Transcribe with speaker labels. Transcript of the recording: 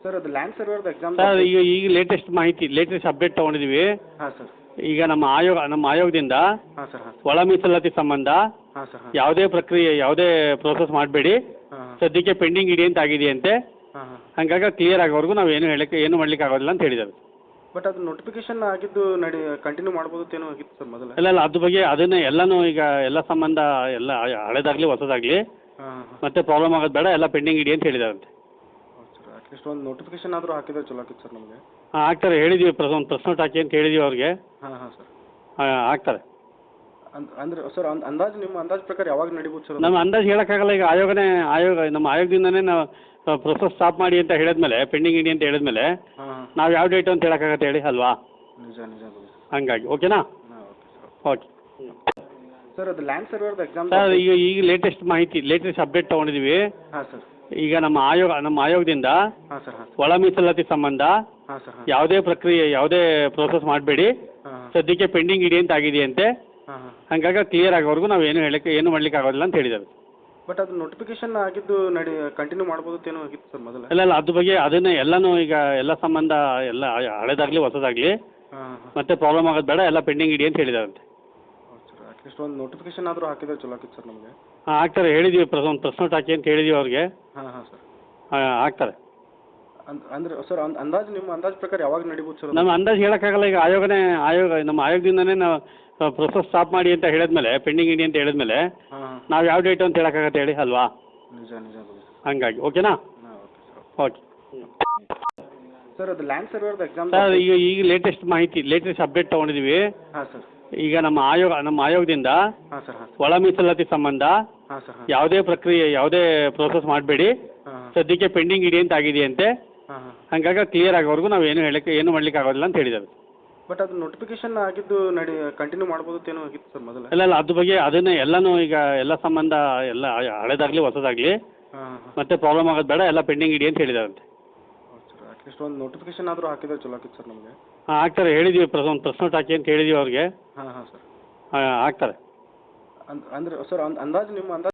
Speaker 1: Sir ಅದು land ಸರ್ವರ್ದು exam
Speaker 2: sir ಈಗ ಈಗ ಲೇಟೆಸ್ಟ್ ಮಾಹಿತಿ ಲೇಟೆಸ್ಟ್ ಅಪ್ಡೇಟ್ ತಗೊಂಡಿದ್ದೀವಿ
Speaker 1: ಹಾಂ ಸರ್
Speaker 2: ಈಗ ನಮ್ಮ ಆಯೋಗ ನಮ್ಮ ಆಯೋಗದಿಂದ
Speaker 1: ಹಾಂ ಸರ್ ಹಾಂ
Speaker 2: ಒಳ ಮೀಸಲಾತಿ ಸಂಬಂಧ
Speaker 1: ಹಾಂ ಸರ್ ಹಾಂ.
Speaker 2: ಯಾವುದೇ ಪ್ರಕ್ರಿಯೆ ಯಾವುದೇ ಪ್ರೋಸೆಸ್ ಮಾಡಬೇಡಿ.
Speaker 1: ಹಾಂ ಹಾಂ.
Speaker 2: ಸದ್ಯಕ್ಕೆ ಪೆಂಡಿಂಗ್ ಇದೆ ಅಂತ ಆಗಿದೆಯಂತೆ.
Speaker 1: ಹಾಂ ಹಾಂ.
Speaker 2: ಹಂಗಾಗಿ ಕ್ಲಿಯರ್ ಆಗೋವರೆಗೂ ನಾವು ಏನು ಹೇಳಕ್ಕೆ ಏನು ಮಾಡ್ಲಿಕ್ಕೆ ಆಗೋದಿಲ್ಲ ಅಂತ ಹೇಳಿದ್ದಾರೆ.
Speaker 1: ಬಟ್ ಅದು ನೋಟಿಫಿಕೇಶನ್ ಆಗಿದ್ದು ನಡಿ ಕಂಟಿನ್ಯೂ ಮಾಡ್ಬೋದು ಏನೋ ಆಗಿತ್ತು ಸರ್ ಮೊದಲು.
Speaker 2: ಇಲ್ಲ ಇಲ್ಲ ಅದ್ರ ಬಗ್ಗೆ ಅದನ್ನೇ ಎಲ್ಲನೂ ಈಗ ಎಲ್ಲ ಸಂಬಂಧ ಎಲ್ಲ ಹಳೇದಾಗಲಿ ಹೊಸದಾಗಲಿ
Speaker 1: ಹಾಂ ಹಾಂ.
Speaker 2: ಮತ್ತೆ ಪ್ರಾಬ್ಲಮ್ ಆಗೋದು ಬೇಡ ಎಲ್ಲ ಪೆಂಡಿಂಗ್ ಇಡಿ ಅಂತ ಹೇಳಿದಾರಂತೆ
Speaker 1: ಒಂದು ನೋಟಿಫಿಕೇಶನ್ ಆದರೂ ಹಾಕಿದ್ರೆ ಚಲೋ ಆಗಿತ್ತು ಸರ್ ನಮಗೆ.
Speaker 2: ಹಾಂ ಆಗ್ತಾರೆ. ಹೇಳಿದ್ದೀವಿ ಪ್ರೆಸ್ ಒಂದು ಪ್ರೆಸ್ ನೋಟ್ ಹಾಕಿ ಅಂತ ಹೇಳಿದ್ದೀವಿ ಅವ್ರಿಗೆ.
Speaker 1: ಹಾಂ ಹಾಂ ಸರ್.
Speaker 2: ಹಾಂ ಆಗ್ತಾರೆ.
Speaker 1: ಅಂದ್ ಅಂದ್ರೆ ಸರ್ ಅಂದ್ ಅಂದಾಜು ನಿಮ್ಮ ಅಂದಾಜು ಪ್ರಕಾರ ಯಾವಾಗ ನಡಿಬೋದು ಸರ್ ಅದು?
Speaker 2: ನಮ್ಮ ಅಂದಾಜು ಹೇಳೋಕ್ಕಾಗಲ್ಲ. ಈಗ ಆಯೋಗನೇ ಆಯೋಗ ನಮ್ಮ ಆಯೋಗದಿಂದನೇ ನಾವು ಪ್ರೊಸೆಸ್ ಸ್ಟಾಪ್ ಮಾಡಿ ಅಂತ ಹೇಳಿದ್ಮೇಲೆ ಪೆಂಡಿಂಗ್ ಇಡಿ ಅಂತ ಹೇಳಿದ್ಮೇಲೆ
Speaker 1: ಹಾಂ ಹಾಂ.
Speaker 2: ನಾವು ಯಾವ ಡೇಟು ಅಂತ ಹೇಳೋಕ್ಕಾಗತ್ತೆ ಹೇಳಿ ಅಲ್ವಾ?
Speaker 1: ನಿಜ ನಿಜ ಬಿಡಿ.
Speaker 2: ಹಂಗಾಗಿ ಓಕೆನಾ?
Speaker 1: ಹಾಂ ಓಕೆ ಸರ್.
Speaker 2: ಓಕೆ.
Speaker 1: ಸರ್ ಅದು ಲ್ಯಾಂಡ್ ಸರ್ವರ್ದು ಎಕ್ಸಾಮ್
Speaker 2: ಸರ್ ಈಗ ಈಗ ಲೇಟೆಸ್ಟ್ ಮಾಹಿತಿ ಲೇಟೆಸ್ಟ್ ಅಪ್ಡೇಟ್ ತೊಗೊಂಡಿದ್ದೀವಿ
Speaker 1: ಹಾಂ ಸರ್.
Speaker 2: ಈಗ ನಮ್ಮ ಆಯೋಗ ನಮ್ಮ ಆಯೋಗದಿಂದ
Speaker 1: ಹಾಂ ಸರ್ ಹಾಂ
Speaker 2: ಒಳ ಮೀಸಲಾತಿ ಸಂಬಂಧ
Speaker 1: ಹಾಂ ಸರ್ ಹಾಂ
Speaker 2: ಯಾವುದೇ ಪ್ರಕ್ರಿಯೆ ಯಾವುದೇ ಪ್ರೋಸೆಸ್ ಮಾಡಬೇಡಿ.
Speaker 1: ಹಾಂ
Speaker 2: ಸದ್ಯಕ್ಕೆ ಪೆಂಡಿಂಗ್ ಇಡಿ ಅಂತ ಆಗಿದೆಯಂತೆ.
Speaker 1: ಹಾಂ ಹಾಂ.
Speaker 2: ಹಂಗಾಗಿ ಕ್ಲಿಯರ್ ಆಗೋವರೆಗೂ ನಾವು ಏನು ಹೇಳಕ್ಕೆ ಏನು ಮಾಡ್ಲಿಕ್ಕೆ ಆಗೋದಿಲ್ಲ ಅಂತ ಹೇಳಿದ್ದಾರೆ.
Speaker 1: ಬಟ್ ಅದು ನೋಟಿಫಿಕೇಶನ್ ಆಗಿದ್ದು ನಡಿ ಕಂಟಿನ್ಯೂ ಮಾಡ್ಬೋದು ಏನೋ ಆಗಿತ್ತು ಸರ್ ಮೊದಲು.
Speaker 2: ಇಲ್ಲ ಇಲ್ಲ ಅದ್ರ ಬಗ್ಗೆ ಅದನ್ನೇ ಎಲ್ಲನೂ ಈಗ ಎಲ್ಲ ಸಂಬಂಧ ಎಲ್ಲ ಹಳೇದಾಗಲಿ ಹೊಸದಾಗಲಿ
Speaker 1: ಹಾಂ ಹಾಂ.
Speaker 2: ಮತ್ತೆ ಪ್ರಾಬ್ಲಮ್ ಆಗೋದು ಬೇಡ ಎಲ್ಲ ಪೆಂಡಿಂಗ್ ಇಡಿ ಅಂತ ಹೇಳಿದಾರಂತೆ
Speaker 1: ಹೌದು ಸರ್ ಅಟ್ಲೀಸ್ಟ್ ಒಂದು ನೋಟಿಫಿಕೇಶನ್ ಆದರೂ ಹಾಕಿದ್ರೆ ಚಲೋ ಆಗಿತ್ತು ಸರ್ ನಮಗೆ.
Speaker 2: ಹಾಂ ಆಗ್ತಾರೆ ಹೇಳಿದ್ದೀವಿ ಪ್ರಸನ್ ಒಂದು ಪ್ರೆಸ್ ನೋಟ್ ಹಾಕಿ ಅಂತ ಹೇಳಿದ್ದೀವಿ ಅವ್ರಿಗೆ.
Speaker 1: ಹಾಂ ಹಾಂ ಸರ್.
Speaker 2: ಹಾಂ ಆಗ್ತಾರೆ
Speaker 1: ಅಂದ್ ಅಂದ್ರೆ ಸರ್ ಅಂದ್ ಅಂದಾಜು ನಿಮ್ಮ ಅಂದಾಜು ಪ್ರಕಾರ ಯಾವಾಗ ನಡಿಬೋದು ಸರ್?
Speaker 2: ನಮ್ಮ ಅಂದಾಜು ಹೇಳೋಕ್ಕಾಗಲ್ಲ ಈಗ ಆಯೋಗನೇ ಆಯೋಗ ನಮ್ಮ ಆಯೋಗದಿಂದನೇ ನಾವು ಪ್ರೊಸೆಸ್ ಸ್ಟಾಪ್ ಮಾಡಿ ಅಂತ ಹೇಳಿದ್ಮೇಲೆ ಪೆಂಡಿಂಗ್ ಇಡಿ ಅಂತ ಹೇಳಿದ್ಮೇಲೆ
Speaker 1: ಹಾಂ
Speaker 2: ನಾವು ಯಾವ ಡೇಟ್ ಅಂತ ಹೇಳೋಕ್ಕಾಗತ್ತೆ ಹೇಳಿ ಅಲ್ವಾ?
Speaker 1: ನಿಜ ನಿಜ
Speaker 2: ಹಂಗಾಗಿ ಓಕೆನಾ?
Speaker 1: ಹಾಂ ಓಕೆ ಸರ್
Speaker 2: ಓಕೆ.
Speaker 1: ಸರ್ ಅದು ಲ್ಯಾಂಡ್ ಸರ್ವರ್ ಎಕ್ಸಾಮ್
Speaker 2: ಸರ್ ಈಗ ಈಗ ಲೇಟೆಸ್ಟ್ ಮಾಹಿತಿ ಲೇಟೆಸ್ಟ್ ಅಪ್ಡೇಟ್ ತೊಗೊಂಡಿದ್ದೀವಿ
Speaker 1: ಹಾಂ ಸರ್.
Speaker 2: ಈಗ ನಮ್ಮ ಆಯೋಗ ನಮ್ಮ ಆಯೋಗದಿಂದ
Speaker 1: ಹಾಂ ಸರ್ ಹಾಂ
Speaker 2: ಒಳ ಮೀಸಲಾತಿ ಸಂಬಂಧ
Speaker 1: ಹಾಂ ಸರ್ ಹಾಂ
Speaker 2: ಯಾವುದೇ ಪ್ರಕ್ರಿಯೆ ಯಾವುದೇ ಪ್ರೋಸೆಸ್ ಮಾಡಬೇಡಿ.
Speaker 1: ಹಾಂ
Speaker 2: ಸದ್ಯಕ್ಕೆ ಪೆಂಡಿಂಗ್ ಇಡಿ ಅಂತ ಆಗಿದೆಯಂತೆ.
Speaker 1: ಹಾಂ ಹಾಂ.
Speaker 2: ಹಂಗಾಗಿ ಕ್ಲಿಯರ್ ಆಗೋವರೆಗೂ ನಾವು ಏನು ಹೇಳಕ್ಕೆ ಏನು ಮಾಡ್ಲಿಕ್ಕೆ ಆಗೋದಿಲ್ಲ ಅಂತ ಹೇಳಿದ್ದಾರೆ.
Speaker 1: ಬಟ್ ಅದು ನೋಟಿಫಿಕೇಶನ್ ಆಗಿದ್ದು ನಡಿ ಕಂಟಿನ್ಯೂ ಮಾಡ್ಬೋದು ಏನೋ ಆಗಿತ್ತು ಸರ್ ಮೊದಲು.
Speaker 2: ಇಲ್ಲ ಇಲ್ಲ ಅದ್ರ ಬಗ್ಗೆ ಅದನ್ನೇ ಎಲ್ಲನೂ ಈಗ ಎಲ್ಲ ಸಂಬಂಧ ಎಲ್ಲ ಹಳೇದಾಗಲಿ ಹೊಸದಾಗಲಿ
Speaker 1: ಹಾಂ ಹಾಂ.
Speaker 2: ಮತ್ತೆ ಪ್ರಾಬ್ಲಮ್ ಆಗೋದು ಬೇಡ ಎಲ್ಲ ಪೆಂಡಿಂಗ್ ಇಡಿ ಅಂತ ಹೇಳಿದಾರಂತೆ
Speaker 1: ಹೌದು ಸರ್ ಅಟ್ಲೀಸ್ಟ್ ಒಂದು ನೋಟಿಫಿಕೇಶನ್ ಆದರೂ ಹಾಕಿದ್ರೆ ಚಲೋ ಆಗಿತ್ತು ಸರ್ ನಮಗೆ.
Speaker 2: ಹಾಂ ಆಗ್ತಾರೆ ಹೇಳಿದ್ದೀವಿ ಪ್ರೆಸ್ ಒಂದು ಪ್ರೆಸ್ ನೋಟ್ ಹಾಕಿ ಅಂತ ಹೇಳಿದ್ದೀವಿ ಅವ್ರಿಗೆ.
Speaker 1: ಹಾಂ ಹಾಂ ಸರ್.
Speaker 2: ಹಾಂ ಆಗ್ತಾರೆ
Speaker 1: ಅಂದ್ ಅಂದ್ರೆ ಸರ್ ಅಂದ್ ಅಂದಾಜು ನಿಮ್ಮ ಅಂದಾಜು